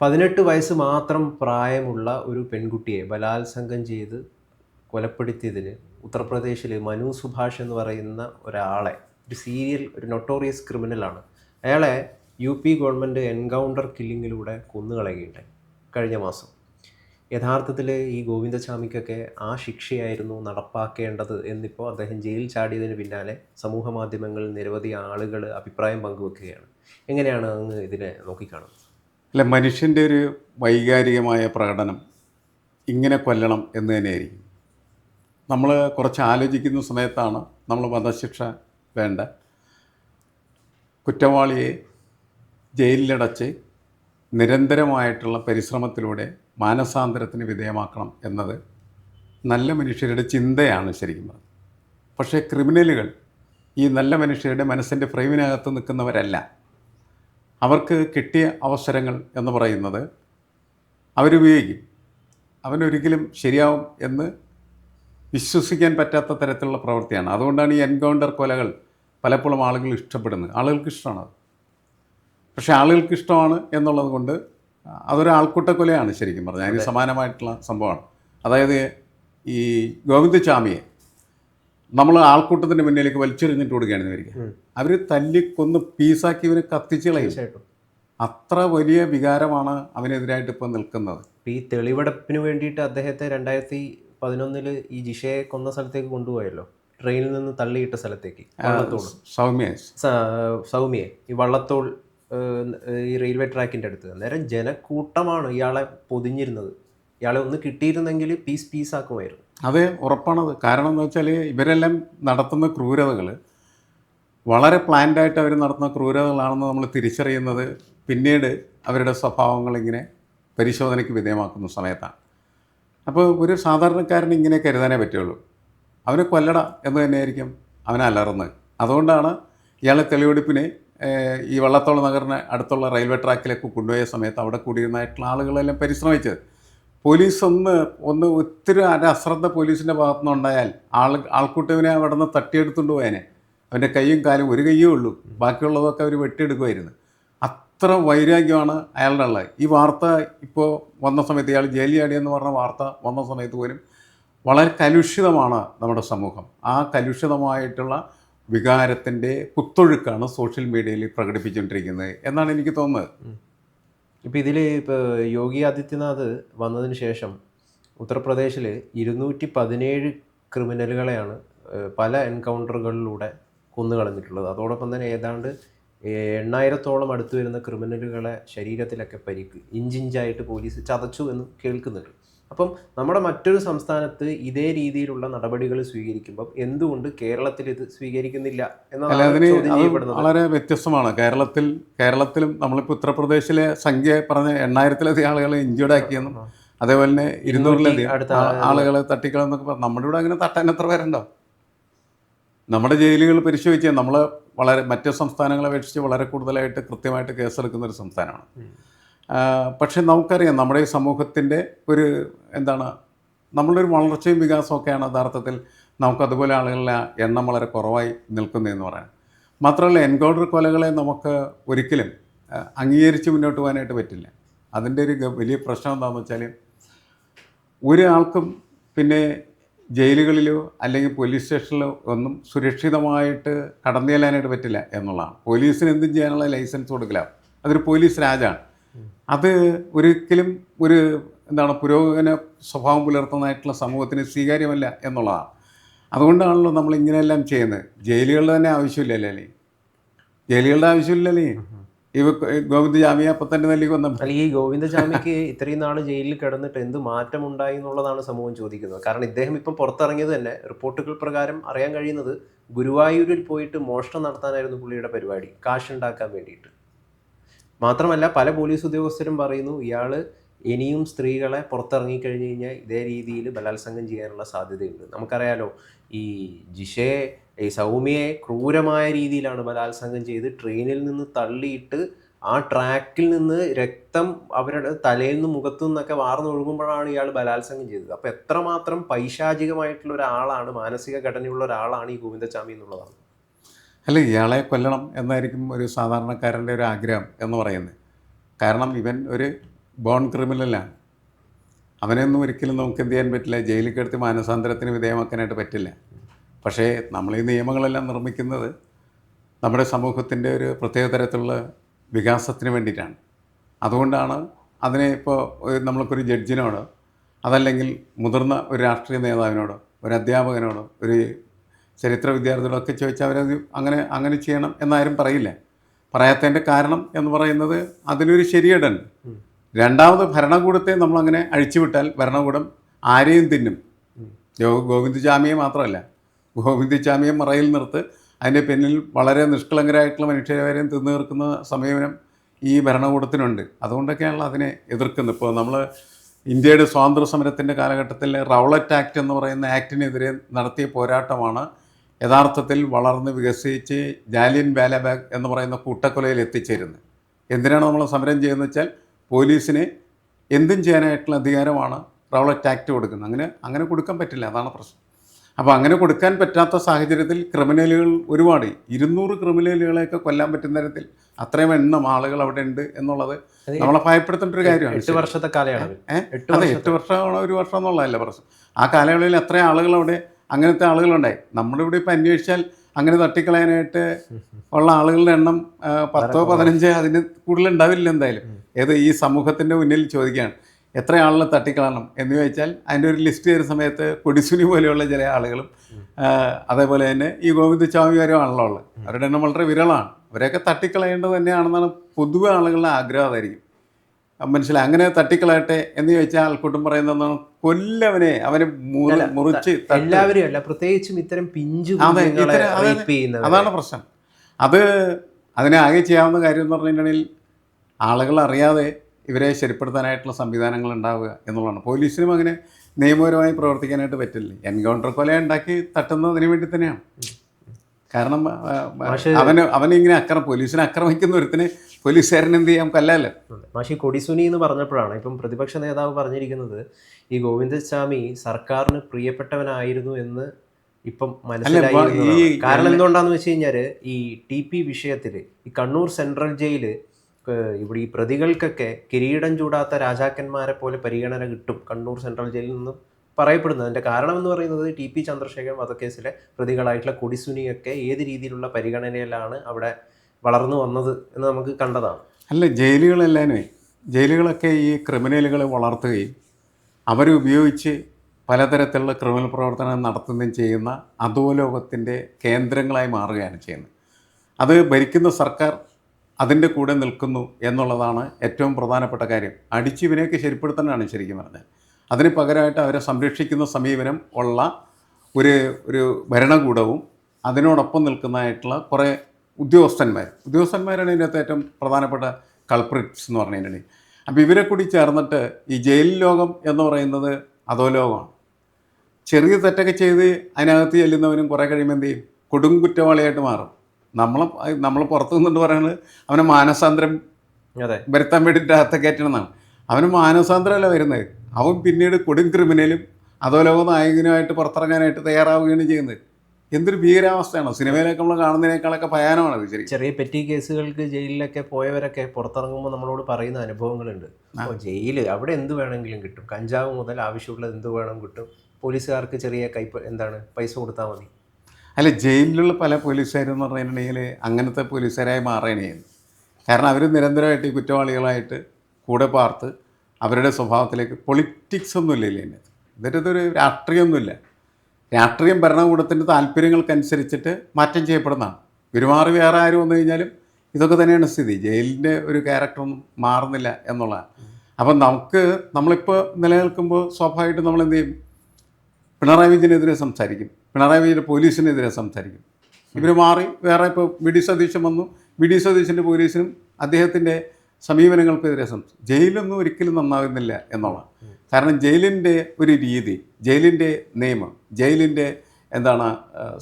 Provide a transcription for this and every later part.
പതിനെട്ട് വയസ്സ് മാത്രം പ്രായമുള്ള ഒരു പെൺകുട്ടിയെ ബലാത്സംഗം ചെയ്ത് കൊലപ്പെടുത്തിയതിന് ഉത്തർപ്രദേശിൽ മനു സുഭാഷ് എന്ന് പറയുന്ന ഒരാളെ ഒരു സീരിയൽ ഒരു നൊട്ടോറിയസ് ക്രിമിനലാണ് അയാളെ യു പി ഗവൺമെന്റ് എൻകൗണ്ടർ കില്ലിങ്ങിലൂടെ കൊന്നുകളയുകയുണ്ടായി കഴിഞ്ഞ മാസം. യഥാർത്ഥത്തിൽ ഈ ഗോവിന്ദസ്വാമിക്കൊക്കെ ആ ശിക്ഷയായിരുന്നു നടപ്പാക്കേണ്ടത് എന്നിപ്പോൾ അദ്ദേഹം ജയിൽ ചാടിയതിന് പിന്നാലെ സമൂഹ മാധ്യമങ്ങളിൽ നിരവധി ആളുകൾ അഭിപ്രായം പങ്കുവെക്കുകയാണ്. എങ്ങനെയാണ് അങ്ങ് ഇതിനെ നോക്കിക്കാണുന്നത്? അല്ല മനുഷ്യന്റെ ഒരു വൈകാരികമായ പ്രകടനം ഇങ്ങനെ കൊല്ലണം എന്ന് തന്നെയായിരിക്കും. നമ്മൾ കുറച്ച് ആലോചിക്കുന്ന സമയത്താണ് നമ്മൾ വധശിക്ഷ വേണ്ട. കുറ്റവാളിയെ ജയിലിലടച്ച് നിരന്തരമായിട്ടുള്ള പരിശ്രമത്തിലൂടെ മാനസാന്തരത്തിന് വിധേയമാക്കണം എന്നത് നല്ല മനുഷ്യരുടെ ചിന്തയാണ് ശരിക്കും പക്ഷേ ക്രിമിനലുകൾ ഈ നല്ല മനുഷ്യരുടെ മനസ്സിന്റെ ഫ്രെയിമിനകത്ത് നിൽക്കുന്നവരല്ല. അവർക്ക് കിട്ടിയ അവസരങ്ങൾ എന്ന് പറയുന്നത് അവരുപയോഗിക്കും. അവനൊരിക്കലും ശരിയാവും എന്ന് വിശ്വസിക്കാൻ പറ്റാത്ത തരത്തിലുള്ള പ്രവൃത്തിയാണ്. അതുകൊണ്ടാണ് ഈ എൻകൗണ്ടർ കൊലകൾ പലപ്പോഴും ആളുകൾ ഇഷ്ടപ്പെടുന്നത്. ആളുകൾക്ക് ഇഷ്ടമാണ് അത്. പക്ഷേ ആളുകൾക്ക് ഇഷ്ടമാണ് എന്നുള്ളത് കൊണ്ട് അതൊരു ആൾക്കൂട്ടക്കൊലയാണ് ശരിക്കും പറഞ്ഞാൽ. അതിന് സമാനമായിട്ടുള്ള സംഭവമാണ്. അതായത് ഈ ഗോവിന്ദചാമിയെ നമ്മൾ ആൾക്കൂട്ടത്തിന്റെ മുന്നിലേക്ക് വലിച്ചെറിഞ്ഞിട്ട് കൊടുക്കുകയാണെന്ന് വരിക അവർ അവർ തല്ലിക്കൊന്ന് പീസാക്കി ഇവനെ കത്തിച്ച് കളയും. അത്ര വലിയ വികാരമാണ് അവനെതിരായിട്ട് ഇപ്പൊ നിൽക്കുന്നത്. ഈ തെളിവെടുപ്പിന് വേണ്ടിയിട്ട് അദ്ദേഹത്തെ രണ്ടായിരത്തി പതിനൊന്നിൽ ഈ ജിഷയെ കൊന്ന സ്ഥലത്തേക്ക് കൊണ്ടുപോയല്ലോ. ട്രെയിനിൽ നിന്ന് തള്ളിയിട്ട സ്ഥലത്തേക്ക്. വള്ളത്തോൾ സൗമ്യ. സ- ഈ വള്ളത്തോൾ ഈ റെയിൽവേ ട്രാക്കിന്റെ അടുത്ത്. അന്നേരം ജനക്കൂട്ടമാണ് ഇയാളെ പൊതിഞ്ഞിരുന്നത്. ഇയാളെ ഒന്ന് കിട്ടിയിരുന്നെങ്കിൽ പീസ് പീസ് ആക്കുമായിരുന്നു. അതെ ഉറപ്പാണത്. കാരണം എന്താ വെച്ചാൽ ഇവരെല്ലാം നടത്തുന്ന ക്രൂരതകൾ വളരെ പ്ലാൻഡായിട്ട് അവർ നടത്തുന്ന ക്രൂരതകളാണെന്ന് നമ്മൾ തിരിച്ചറിയുന്നത് പിന്നീട് അവരുടെ സ്വഭാവങ്ങൾ ഇങ്ങനെ പരിശോധനയ്ക്ക് വിധേയമാക്കുന്ന സമയത്താണ്. അപ്പോൾ ഒരു സാധാരണക്കാരൻ ഇങ്ങനെ കരുതാനേ പറ്റുള്ളൂ. അവനെ കൊല്ലട എന്ന് തന്നെയായിരിക്കും അവനെ അലർന്ന് അതുകൊണ്ടാണ് ഇയാളെ തെളിവെടുപ്പിന് ഈ വള്ളത്തോൾ നഗറിന് അടുത്തുള്ള റെയിൽവേ ട്രാക്കിലേക്ക് കൊണ്ടുപോയ സമയത്ത് അവിടെ കൂടിയിരുന്നായിട്ടുള്ള ആളുകളെല്ലാം പരിശ്രമിച്ചത്. പോലീസ് ഒന്ന് ഒന്ന് ഒത്തിരി അനശ്രദ്ധ പോലീസിന്റെ ഭാഗത്തു നിന്നുണ്ടായാൽ ആൾ ആൾക്കൂട്ടവിനെ അവിടെ നിന്ന് തട്ടിയെടുത്തുകൊണ്ട് പോയേനെ. അവന്റെ കൈയും കാലും ഒരു കൈയേ ഉള്ളൂ. ബാക്കിയുള്ളതൊക്കെ അവർ വെട്ടിയെടുക്കുമായിരുന്നു അത്ര വൈരാഗ്യമാണ് അയാളുടെ ഉള്ളത്. ഈ വാർത്ത ഇപ്പോൾ വന്ന സമയത്ത് ഇയാൾ ജയിലിൽ ചാടിയെന്ന് പറഞ്ഞ വാർത്ത വന്ന സമയത്ത് പോലും വളരെ കലുഷിതമാണ് നമ്മുടെ സമൂഹം. ആ കലുഷിതമായിട്ടുള്ള വികാരത്തിന്റെ കുത്തൊഴുക്കാണ് സോഷ്യൽ മീഡിയയിൽ പ്രകടിപ്പിച്ചുകൊണ്ടിരിക്കുന്നത് എന്നാണ് എനിക്ക് തോന്നുന്നത്. ഇപ്പം ഇതിൽ ഇപ്പോൾ യോഗി ആദിത്യനാഥ് വന്നതിന് ശേഷം ഉത്തർപ്രദേശിൽ ഇരുന്നൂറ്റി പതിനേഴ് ക്രിമിനലുകളെയാണ് പല എൻകൗണ്ടറുകളിലൂടെ കൊന്നുകളഞ്ഞിട്ടുള്ളത്. അതോടൊപ്പം തന്നെ ഏതാണ്ട് എണ്ണായിരത്തോളം അടുത്ത് വരുന്ന ക്രിമിനലുകളെ ശരീരത്തിലൊക്കെ പരിക്ക് ഇഞ്ചിഞ്ചായിട്ട് പോലീസ് ചതച്ചു എന്ന് കേൾക്കുന്നുണ്ട്. അപ്പം നമ്മുടെ മറ്റൊരു സംസ്ഥാനത്ത് ഇതേ രീതിയിലുള്ള നടപടികൾ സ്വീകരിക്കുമ്പോൾ എന്തുകൊണ്ട് കേരളത്തിൽ ഇത് സ്വീകരിക്കുന്നില്ല എന്നാണ് എന്നതാണ് വളരെ വ്യത്യസ്തമാണ്. കേരളത്തിൽ കേരളത്തിലും നമ്മളിപ്പോൾ ഉത്തർപ്രദേശിലെ സംഖ്യ പറഞ്ഞ എണ്ണായിരത്തിലധികം ആളുകളെ ഇഞ്ചേർഡ് ആക്കിയെന്നും അതേപോലെ തന്നെ ഇരുന്നൂറിലധികം ആളുകളെ തട്ടിക്കളെന്നൊക്കെ പറഞ്ഞു നമ്മുടെ ഇവിടെ അങ്ങനെ തട്ടാൻ എത്ര പേരുണ്ടോ? നമ്മുടെ ജയിലുകൾ പരിശോധിച്ചാൽ നമ്മൾ വളരെ മറ്റ് സംസ്ഥാനങ്ങളെ അപേക്ഷിച്ച് വളരെ കൂടുതലായിട്ട് കൃത്യമായിട്ട് കേസെടുക്കുന്ന ഒരു സംസ്ഥാനമാണ്. പക്ഷേ നമുക്കറിയാം നമ്മുടെ ഈ സമൂഹത്തിന്റെ ഒരു എന്താണ് നമ്മളുടെ ഒരു വളർച്ചയും വികാസമൊക്കെയാണ് യഥാർത്ഥത്തിൽ നമുക്കതുപോലെ ആളുകളുടെ എണ്ണം വളരെ കുറവായി നിൽക്കുന്നതെന്ന് പറയാം. മാത്രമല്ല എൻകൗണ്ടർ കൊലകളെ നമുക്ക് ഒരിക്കലും അംഗീകരിച്ച് മുന്നോട്ട് പോകാനായിട്ട് പറ്റില്ല. അതിന്റെ ഒരു വലിയ പ്രശ്നം എന്താണെന്ന് വെച്ചാൽ ഒരാൾക്കും പിന്നെ ജയിലുകളിലോ അല്ലെങ്കിൽ പോലീസ് സ്റ്റേഷനിലോ ഒന്നും സുരക്ഷിതമായിട്ട് കടന്നു ചെല്ലാനായിട്ട് പറ്റില്ല എന്നുള്ളതാണ്. പോലീസിന് എന്തും ചെയ്യാനുള്ള ലൈസൻസ് കൊടുക്കില്ല. അതൊരു പോലീസ് രാജാണ്. അത് ഒരിക്കലും ഒരു എന്താണ് പുരോഗമന സ്വഭാവം പുലർത്തുന്നതായിട്ടുള്ള സമൂഹത്തിന് സ്വീകാര്യമല്ല എന്നുള്ളതാണ്. അതുകൊണ്ടാണല്ലോ നമ്മൾ ഇങ്ങനെയെല്ലാം ചെയ്യുന്നത്. ജയിലുകളുടെ തന്നെ ആവശ്യമില്ലല്ലേ അല്ലേ ജയിലുകളുടെ ആവശ്യമില്ലല്ലേ ഇവ ഗോവിന്ദ ജാമ്യ അപ്പം തന്നെ നൽകി വന്ന അല്ല ഈ ഗോവിന്ദചാമിക്ക് ഇത്രയും നാൾ ജയിലിൽ കിടന്നിട്ട് എന്ത് മാറ്റം ഉണ്ടായി എന്നുള്ളതാണ് സമൂഹം ചോദിക്കുന്നത്. കാരണം ഇദ്ദേഹം ഇപ്പം പുറത്തിറങ്ങിയത് തന്നെ റിപ്പോർട്ടുകൾ പ്രകാരം അറിയാൻ കഴിയുന്നത് ഗുരുവായൂരിൽ പോയിട്ട് മോഷണം നടത്താനായിരുന്നു പുള്ളിയുടെ പരിപാടി. കാശുണ്ടാക്കാൻ വേണ്ടിയിട്ട്. മാത്രമല്ല പല പോലീസ് ഉദ്യോഗസ്ഥരും പറയുന്നു ഇയാൾ ഇനിയും സ്ത്രീകളെ പുറത്തിറങ്ങി കഴിഞ്ഞു കഴിഞ്ഞാൽ ഇതേ രീതിയിൽ ബലാത്സംഗം ചെയ്യാനുള്ള സാധ്യതയുണ്ട്. നമുക്കറിയാലോ ഈ ജിഷയെ ഈ സൗമ്യയെ ക്രൂരമായ രീതിയിലാണ് ബലാത്സംഗം ചെയ്ത് ട്രെയിനിൽ നിന്ന് തള്ളിയിട്ട് ആ ട്രാക്കിൽ നിന്ന് രക്തം അവരുടെ തലയിൽ നിന്ന് മുഖത്തു നിന്നൊക്കെ വാർന്നൊഴുകുമ്പോഴാണ് ഇയാൾ ബലാത്സംഗം ചെയ്തത്. അപ്പോൾ എത്രമാത്രം പൈശാചികമായിട്ടുള്ള ഒരാളാണ് മാനസിക ഘടനയുള്ള ഒരാളാണ് ഈ ഗോവിന്ദസ്വാമി എന്നുള്ളതാണ്. അല്ല ഇയാളെ കൊല്ലണം എന്നായിരിക്കും ഒരു സാധാരണക്കാരന്റെ ഒരു ആഗ്രഹം എന്ന് പറയുന്നത്. കാരണം ഇവൻ ഒരു ബോൺ ക്രിമിനലാണ് അവനെയൊന്നും ഒരിക്കലും നമുക്ക് എന്ത് ചെയ്യാൻ പറ്റില്ല. ജയിലിൽ കിടത്തി മാനസാന്തരത്തിന് വിധേയമാക്കാനായിട്ട് പറ്റില്ല. പക്ഷേ നമ്മൾ ഈ നിയമങ്ങളെല്ലാം നിർമ്മിക്കുന്നത് നമ്മുടെ സമൂഹത്തിന്റെ ഒരു പ്രത്യേക തരത്തിലുള്ള വികാസത്തിന് വേണ്ടിയിട്ടാണ്. അതുകൊണ്ടാണ് അതിനെ ഇപ്പോൾ നമ്മൾക്കൊരു ജഡ്ജിനോടോ അതല്ലെങ്കിൽ മുതിർന്ന ഒരു രാഷ്ട്രീയ നേതാവിനോടോ ഒരു അധ്യാപകനോടോ ഒരു ചരിത്ര വിദ്യാർത്ഥികളൊക്കെ ചോദിച്ചാൽ അവരത് അങ്ങനെ അങ്ങനെ ചെയ്യണം എന്നാരും പറയില്ല. പറയാത്തതിന്റെ കാരണം എന്ന് പറയുന്നത് അതിനൊരു ശരിയേടുണ്ട് രണ്ടാമത് ഭരണകൂടത്തെ നമ്മളങ്ങനെ അഴിച്ചുവിട്ടാൽ ഭരണകൂടം ആരെയും തിന്നും. ഗോ- ഗോവിന്ദ് ചാമിയെ മാത്രമല്ല. ഗോവിന്ദ് ചാമിയെ മറയിൽ നിർത്ത് അതിന്റെ പിന്നിൽ വളരെ നിഷ്കളങ്കരായിട്ടുള്ള മനുഷ്യരെ തിന്നു തീർക്കുന്ന സമീപനം ഈ ഭരണകൂടത്തിനുണ്ട്. അതുകൊണ്ടൊക്കെയാണല്ലോ അതിനെ എതിർക്കുന്നത്. ഇപ്പോൾ നമ്മൾ ഇന്ത്യയുടെ സ്വാതന്ത്ര്യ സമരത്തിന്റെ കാലഘട്ടത്തിൽ റൗളറ്റ് ആക്ട് എന്ന് പറയുന്ന ആക്ടിനെതിരെ നടത്തിയ പോരാട്ടമാണ് യഥാർത്ഥത്തിൽ വളർന്ന് വികസിച്ച് ജാലിയൻ വാലാബാഗ് എന്ന് പറയുന്ന കൂട്ടക്കൊലയിൽ എത്തിച്ചേരുന്നത്. എന്തിനാണ് നമ്മൾ സമരം ചെയ്യുന്നത് വെച്ചാൽ പോലീസിന് എന്തും ചെയ്യാനായിട്ടുള്ള അധികാരമാണ് റൗളറ്റ് ആക്ട് കൊടുക്കുന്നത്. അങ്ങനെ അങ്ങനെ കൊടുക്കാൻ പറ്റില്ല. അതാണ് പ്രശ്നം. അപ്പോൾ അങ്ങനെ കൊടുക്കാൻ പറ്റാത്ത സാഹചര്യത്തിൽ ക്രിമിനലുകൾ ഒരുപാട്. ഇരുന്നൂറ് ക്രിമിനലുകളെയൊക്കെ കൊല്ലാൻ പറ്റുന്ന തരത്തിൽ അത്രയും എണ്ണം ആളുകൾ അവിടെ ഉണ്ട് എന്നുള്ളത് നമ്മളെ ഭയപ്പെടുത്തേണ്ട ഒരു കാര്യമാണ്. എട്ട് വർഷത്തെ കാലയളവ് അതെ എട്ട് വർഷമാണോ ഒരു വർഷം എന്നുള്ളതല്ല പ്രശ്നം. ആ കാലയളവിൽ എത്ര ആളുകൾ അവിടെ അങ്ങനത്തെ ആളുകളുണ്ടായി. നമ്മുടെ ഇവിടെ ഇപ്പം അന്വേഷിച്ചാൽ അങ്ങനെ തട്ടിക്കളയാനായിട്ട് ഉള്ള ആളുകളുടെ എണ്ണം പത്തോ പതിനഞ്ചോ അതിന് കൂടുതൽ ഉണ്ടാവില്ല എന്തായാലും. ഏത് ഈ സമൂഹത്തിന്റെ മുന്നിൽ ചോദിക്കുകയാണ് എത്ര ആളുകളെ തട്ടിക്കളയണം? എന്ന് ചോദിച്ചാൽ അതിന്റെ ഒരു ലിസ്റ്റ് ചെയ്യുന്ന സമയത്ത് കൊടിസുനി പോലെയുള്ള ചില ആളുകളും അതേപോലെ തന്നെ ഈ ഗോവിന്ദ സ്വാമി വരെയാണല്ലോ ഉള്ളത് അവരുടെ എണ്ണം വളരെ വിരളാണ്. അവരെയൊക്കെ തട്ടിക്കളയേണ്ടത് തന്നെയാണെന്നാണ് പൊതുവെ ആളുകളുടെ ആഗ്രഹം അതായിരിക്കും മനസ്സിലായി. അങ്ങനെ തട്ടിക്കളയട്ടെ എന്ന് ചോദിച്ചാൽ ആൾക്കൂട്ടം പറയുന്നതാണ് കൊല്ലവനെ അവനെ മുറി- മുറിച്ച് തട്ട്. എല്ലാവരും അല്ല പ്രത്യേകിച്ചും ഇത്തരം പിഞ്ചു. അതാണ് പ്രശ്നം. അത് അതിനെ ആകെ ചെയ്യാവുന്ന കാര്യം എന്ന് പറഞ്ഞിട്ടുണ്ടെങ്കിൽ ആളുകൾ അറിയാതെ ഇവരെ ശരിപ്പെടുത്താനായിട്ടുള്ള സംവിധാനങ്ങൾ ഉണ്ടാവുക എന്നുള്ളതാണ്. പോലീസിനും അങ്ങനെ നിയമപരമായി പ്രവർത്തിക്കാനായിട്ട് പറ്റില്ല. എൻകൗണ്ടർ കൊല ഉണ്ടാക്കി തട്ടുന്നതിന് വേണ്ടി തന്നെയാണ്. കാരണം അവന് അവനിങ്ങനെ അക്രമം പോലീസിനെ ആക്രമിക്കുന്ന ഒരുത്തിന് പോലീസുകാരൻ എന്ത് ചെയ്യാം കൊല്ലല്ലോ അതെ. മാഷി കൊടിസുനി എന്ന് പറഞ്ഞപ്പോഴാണ് ഇപ്പം പ്രതിപക്ഷ നേതാവ് പറഞ്ഞിരിക്കുന്നത് ഈ ഗോവിന്ദസ്വാമി സർക്കാരിന് പ്രിയപ്പെട്ടവനായിരുന്നു എന്ന് ഇപ്പം മനസ്സിലായി കാരണം എന്തുകൊണ്ടാന്ന് വെച്ച് കഴിഞ്ഞാൽ ഈ ടി പി വിഷയത്തിൽ ഈ കണ്ണൂർ സെൻട്രൽ ജയിൽ ഇവിടെ ഈ പ്രതികൾക്കൊക്കെ കിരീടം ചൂടാത്ത രാജാക്കന്മാരെ പോലെ പരിഗണന കിട്ടും കണ്ണൂർ സെൻട്രൽ ജയിലിൽ നിന്ന് പറയപ്പെടുന്നത്. അതിന്റെ കാരണം എന്ന് പറയുന്നത് ടി പി ചന്ദ്രശേഖരൻ വധക്കേസിലെ പ്രതികളായിട്ടുള്ള കൊടിസുനിയൊക്കെ ഏത് രീതിയിലുള്ള പരിഗണനയിലാണ് അവിടെ വളർന്നു വന്നത് എന്ന് നമുക്ക് കണ്ടതാണ്. അല്ല ജയിലുകളെല്ലാമേ ജയിലുകളൊക്കെ ഈ ക്രിമിനലുകളെ വളർത്തുകയും അവരുപയോഗിച്ച് പലതരത്തിലുള്ള ക്രിമിനൽ പ്രവർത്തനം നടത്തുകയും ചെയ്യുന്ന അധോലോകത്തിന്റെ കേന്ദ്രങ്ങളായി മാറുകയാണ് ചെയ്യുന്നത്. അത് ഭരിക്കുന്ന സർക്കാർ അതിന്റെ കൂടെ നിൽക്കുന്നു എന്നുള്ളതാണ് ഏറ്റവും പ്രധാനപ്പെട്ട കാര്യം. അടിച്ച് ഇവനെയൊക്കെ ശരിപ്പെടുത്താനാണ് ശരിക്കും പറഞ്ഞാൽ അതിന് പകരമായിട്ട് അവരെ സംരക്ഷിക്കുന്ന സമീപനം ഉള്ള ഒരു ഒരു ഭരണകൂടവും അതിനോടൊപ്പം നിൽക്കുന്നതായിട്ടുള്ള കുറേ ഉദ്യോഗസ്ഥന്മാർ ഉദ്യോഗസ്ഥന്മാരാണ് ഇതിനകത്ത് ഏറ്റവും പ്രധാനപ്പെട്ട കൾപ്രിറ്റ്സ് എന്ന് പറഞ്ഞു കഴിഞ്ഞിട്ടുണ്ടെങ്കിൽ അപ്പോൾ ഇവരെ കൂടി ചേർന്നിട്ട് ഈ ജയിൽ ലോകം എന്ന് പറയുന്നത് അതോ ലോകമാണ്. ചെറിയ തെറ്റൊക്കെ ചെയ്ത് അതിനകത്ത് ചെല്ലുന്നവനും കുറേ കഴിയുമ്പോൾ എന്ത് ചെയ്യും? കൊടും കുറ്റവാളിയായിട്ട് മാറും. നമ്മൾ നമ്മൾ പുറത്തു നിന്നിട്ട് പറയുന്നത് അവനെ മാനസാന്തരം അതെ. വരുത്താൻ വേണ്ടിയിട്ട് അകത്ത് കയറ്റണമെന്നാണ് അവന് മാനസാന്തരമല്ല വരുന്നത്. അവൻ പിന്നീട് കൊടും ക്രിമിനലും അതോ ലോക നായകനുമായിട്ട് പുറത്തിറങ്ങാനായിട്ട് തയ്യാറാവുകയാണ് ചെയ്യുന്നത്. എന്തൊരു ഭീകരാവസ്ഥയാണോ? സിനിമയിലൊക്കെ നമ്മൾ കാണുന്നതിനേക്കാളൊക്കെ ഭയാനമാണ് ഇത് ശരിക്കും. ചെറിയ പെറ്റി കേസുകൾക്ക് ജയിലിലൊക്കെ പോയവരൊക്കെ പുറത്തിറങ്ങുമ്പോൾ നമ്മളോട് പറയുന്ന അനുഭവങ്ങളുണ്ട്. അപ്പോൾ ജയിൽ അവിടെ എന്ത് വേണമെങ്കിലും കിട്ടും. കഞ്ചാവ് മുതൽ ആവശ്യമുള്ളത് എന്ത് വേണം കിട്ടും. പോലീസുകാർക്ക് ചെറിയ കൈപ്പ് എന്താണ് പൈസ കൊടുത്താൽ മതി. അല്ല ജയിലിലുള്ള പല പോലീസുകാരെന്ന് പറഞ്ഞിട്ടുണ്ടെങ്കിൽ അങ്ങനത്തെ പോലീസുകാരായി മാറുകയാണ് ചെയ്യുന്നത്. കാരണം അവർ നിരന്തരമായിട്ട് ഈ കുറ്റവാളികളായിട്ട് കൂടെ പാർത്ത് അവരുടെ സ്വഭാവത്തിലേക്ക് പൊളിറ്റിക്സ് ഒന്നുമില്ല ഇല്ലേ ഇതിന്റെ ഇതൊരു രാഷ്ട്രീയമൊന്നുമില്ല. രാഷ്ട്രീയം ഭരണകൂടത്തിന്റെ താല്പര്യങ്ങൾക്കനുസരിച്ചിട്ട് മാറ്റം ചെയ്യപ്പെടുന്നതാണ്. പെരുമാറി വേറെ ആരും വന്നു കഴിഞ്ഞാലും ഇതൊക്കെ തന്നെയാണ് സ്ഥിതി. ജയിലിന്റെ ഒരു ക്യാരക്ടറൊന്നും മാറുന്നില്ല എന്നുള്ളതാണ്. അപ്പം നമുക്ക് നമ്മളിപ്പോൾ നിലനിൽക്കുമ്പോൾ സ്വാഭാവികമായിട്ടും നമ്മൾ എന്ത് ചെയ്യും? പിണറായി വിജയനെതിരെ സംസാരിക്കും. പിണറായി വിജയന്റെ പോലീസിനെതിരെ സംസാരിക്കും. ഇവർ മാറി വേറെ ഇപ്പോൾ വി ഡി സതീശൻ വന്നു. വി ഡി സതീശന്റെ പോലീസിനും അദ്ദേഹത്തിന്റെ സമീപനങ്ങൾക്കെതിരെ സംസാരിക്കും. ജയിലൊന്നും ഒരിക്കലും നന്നാകുന്നില്ല എന്നുള്ളതാണ്. കാരണം ജയിലിന്റെ ഒരു രീതി ജയിലിന്റെ നിയമം ജയിലിന്റെ എന്താണ്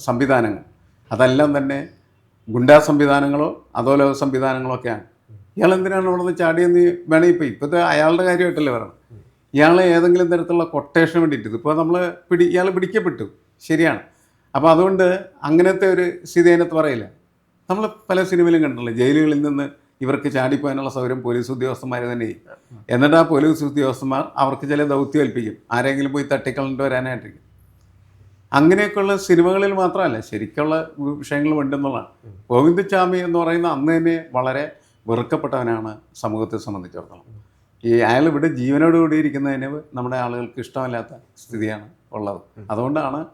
സംവിധാനങ്ങൾ അതെല്ലാം തന്നെ ഗുണ്ടാ സംവിധാനങ്ങളോ അധോലോക സംവിധാനങ്ങളോ ഒക്കെയാണ്. ഇയാൾ എന്തിനാണ് അവിടെ നിന്ന് ചാടിയെന്ന് വേണേ ഇപ്പോൾ ഇപ്പോഴത്തെ അയാളുടെ കാര്യമായിട്ടല്ലേ പറയണം. ഇയാളെ ഏതെങ്കിലും തരത്തിലുള്ള കൊട്ടേഷൻ വേണ്ടിയിട്ട് ഇപ്പോൾ നമ്മൾ പിടി ഇയാൾ പിടിക്കപ്പെട്ടു ശരിയാണ്. അപ്പോൾ അതുകൊണ്ട് അങ്ങനത്തെ ഒരു സ്ഥിതി അതിനകത്ത് പറയില്ല. നമ്മൾ പല സിനിമയിലും കണ്ടിട്ടില്ലേ ജയിലുകളിൽ നിന്ന് ഇവർക്ക് ചാടിപ്പോകാനുള്ള സൗകര്യം പോലീസ് ഉദ്യോഗസ്ഥന്മാർ തന്നെ ചെയ്യും. എന്നിട്ട് ആ പോലീസ് ഉദ്യോഗസ്ഥന്മാർ അവർക്ക് ചില ദൗത്യം ഏൽപ്പിക്കും. ആരെങ്കിലും പോയി തട്ടിക്കളഞ്ഞിട്ട് വരാനായിട്ടിരിക്കും. അങ്ങനെയൊക്കെയുള്ള സിനിമകളിൽ മാത്രമല്ല ശരിക്കുള്ള വിഷയങ്ങളും ഉണ്ടെന്നുള്ളതാണ്. ഗോവിന്ദ് ചാമി എന്ന് പറയുന്ന അന്ന് തന്നെ വളരെ വെറുക്കപ്പെട്ടവനാണ് സമൂഹത്തെ സംബന്ധിച്ചിടത്തോളം. ഈ അയാൾ ഇവിടെ ജീവനോട് കൂടിയിരിക്കുന്നതിന് നമ്മുടെ ആളുകൾക്ക് ഇഷ്ടമല്ലാത്ത സ്ഥിതിയാണ് ഉള്ളത്. അതുകൊണ്ടാണ്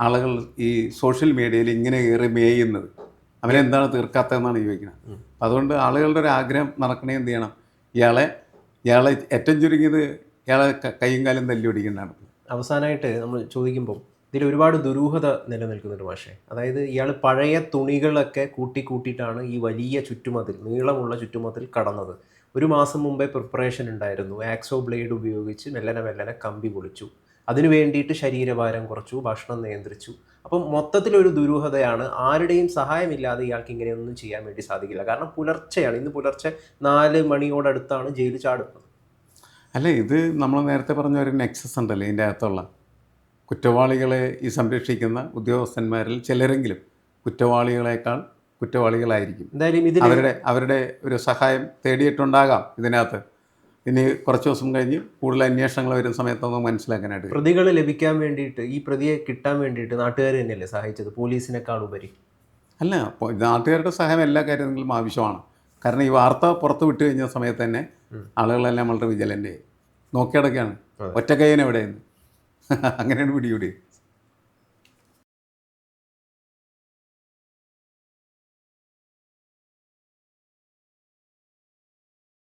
ആളുകൾ ഈ സോഷ്യൽ മീഡിയയിൽ ഇങ്ങനെ കയറി മേയുന്നത്. അവരെന്താണ് തീർക്കാത്തതെന്നാണ് ചോദിക്കുന്നത്. അതുകൊണ്ട് ആളുകളുടെ ഒരു ആഗ്രഹം നടക്കണേ എന്ത് ചെയ്യണം? ഇയാളെ ഇയാളെ ഏറ്റവും ചുരുങ്ങിയത് ഇയാളെ കയ്യും കൈയും കാലും തല്ലി ഓടിക്കേണ്ടതാണ്. അവസാനമായിട്ട് നമ്മൾ ചോദിക്കുമ്പോൾ ഇതിൽ ഒരുപാട് ദുരൂഹത നിലനിൽക്കുന്നുണ്ട് പക്ഷേ അതായത് ഇയാൾ പഴയ തുണികളൊക്കെ കൂട്ടി കൂട്ടിയിട്ടാണ് ഈ വലിയ ചുറ്റുമതിൽ നീളമുള്ള ചുറ്റുമതിൽ കടന്നത്. ഒരു മാസം മുമ്പേ പ്രിപ്പറേഷൻ ഉണ്ടായിരുന്നു. ആക്സോ ബ്ലേഡ് ഉപയോഗിച്ച് മെല്ലനെ മെല്ലനെ കമ്പി പൊളിച്ചു. അതിനു വേണ്ടിയിട്ട് ശരീരഭാരം കുറച്ചു ഭക്ഷണം നിയന്ത്രിച്ചു. അപ്പം മൊത്തത്തിലൊരു ദുരൂഹതയാണ്. ആരുടെയും സഹായമില്ലാതെ ഇയാൾക്ക് ഇങ്ങനെയൊന്നും ചെയ്യാൻ വേണ്ടി സാധിക്കില്ല. കാരണം പുലർച്ചെയാണ്. ഇന്ന് പുലർച്ചെ നാല് മണിയോടടുത്താണ് ജയിൽ ചാടുന്നത്. അല്ല ഇത് നമ്മൾ നേരത്തെ പറഞ്ഞ ഒരു നെക്സസ് ഉണ്ടല്ലോ ഇതിന്റെ അകത്തുള്ള? കുറ്റവാളികളെ ഈ സംരക്ഷിക്കുന്ന ഉദ്യോഗസ്ഥന്മാരിൽ ചിലരെങ്കിലും കുറ്റവാളികളെക്കാൾ കുറ്റവാളികളായിരിക്കും. എന്തായാലും അവരുടെ അവരുടെ ഒരു സഹായം തേടിയിട്ടുണ്ടാകാം ഇതിനകത്ത്. ഇനി കുറച്ച് ദിവസം കഴിഞ്ഞ് കൂടുതൽ അന്വേഷണങ്ങൾ വരുന്ന സമയത്ത് നമുക്ക് മനസ്സിലാക്കാനായിട്ട്. പ്രതികൾ ലഭിക്കാൻ വേണ്ടിയിട്ട് ഈ പ്രതിയെ കിട്ടാൻ വേണ്ടിയിട്ട് നാട്ടുകാർ തന്നെയല്ലേ സഹായിച്ചത്? പോലീസിനേക്കാൾ ഉപരി. അല്ല നാട്ടുകാരുടെ സഹായം എല്ലാ കാര്യങ്ങളിലും ആവശ്യമാണ്. കാരണം ഈ വാർത്ത പുറത്ത് വിട്ടു കഴിഞ്ഞ സമയത്ത് തന്നെ ആളുകളെല്ലാം വളരെ വിജിലന്റ് നോക്കിയടക്കാണ് ഒറ്റക്കയ്യൻ എവിടെയെന്ന്? അങ്ങനെയാണ് പിടികൂടി